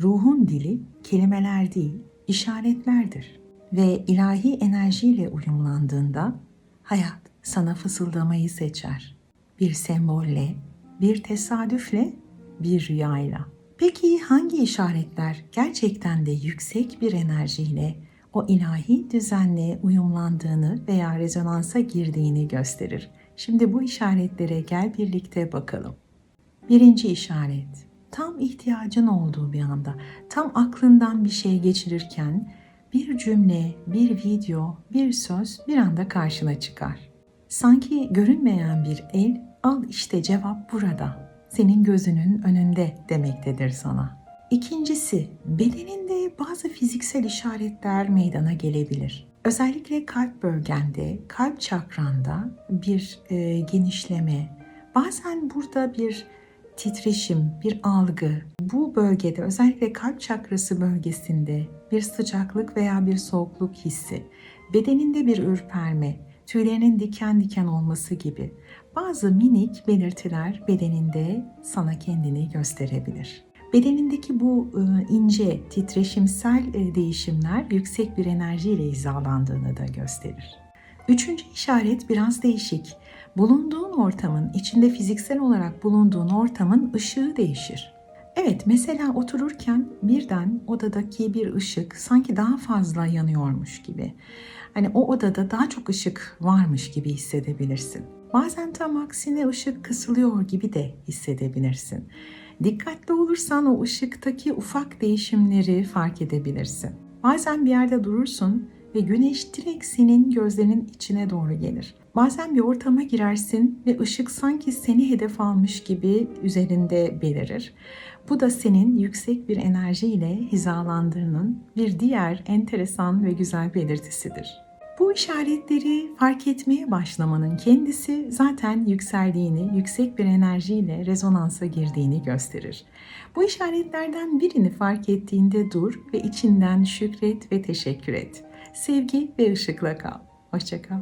Ruhun dili kelimeler değil, işaretlerdir. Ve ilahi enerjiyle uyumlandığında hayat sana fısıldamayı seçer. Bir sembolle, bir tesadüfle, bir rüyayla. Peki hangi işaretler gerçekten de yüksek bir enerjiyle o ilahi düzenle uyumlandığını veya rezonansa girdiğini gösterir? Şimdi bu işaretlere gel birlikte bakalım. Birinci işaret. Tam ihtiyacın olduğu bir anda, tam aklından bir şey geçirirken bir cümle, bir video, bir söz bir anda karşına çıkar. Sanki görünmeyen bir el, al işte cevap burada. Senin gözünün önünde demektedir sana. İkincisi, bedeninde bazı fiziksel işaretler meydana gelebilir. Özellikle kalp bölgende, kalp çakranda bir e, genişleme, bazen burada bir titreşim, bir algı, bu bölgede özellikle kalp çakrası bölgesinde bir sıcaklık veya bir soğukluk hissi, bedeninde bir ürperme, tüylerinin diken diken olması gibi bazı minik belirtiler bedeninde sana kendini gösterebilir. Bedenindeki bu e, ince titreşimsel e, değişimler yüksek bir enerjiyle hizalandığını da gösterir. Üçüncü işaret biraz değişik. Bulunduğun ortamın, içinde fiziksel olarak bulunduğun ortamın ışığı değişir. Evet, mesela otururken birden odadaki bir ışık sanki daha fazla yanıyormuş gibi. Hani o odada daha çok ışık varmış gibi hissedebilirsin. Bazen tam aksine ışık kısılıyor gibi de hissedebilirsin. Dikkatli olursan o ışıktaki ufak değişimleri fark edebilirsin. Bazen bir yerde durursun ve güneş direkt senin gözlerinin içine doğru gelir. Bazen bir ortama girersin ve ışık sanki seni hedef almış gibi üzerinde belirir. Bu da senin yüksek bir enerjiyle hizalandığının bir diğer enteresan ve güzel belirtisidir. Bu işaretleri fark etmeye başlamanın kendisi zaten yükseldiğini, yüksek bir enerjiyle rezonansa girdiğini gösterir. Bu işaretlerden birini fark ettiğinde dur ve içinden şükret ve teşekkür et. Sevgi ve ışıkla kal. Hoşçakal.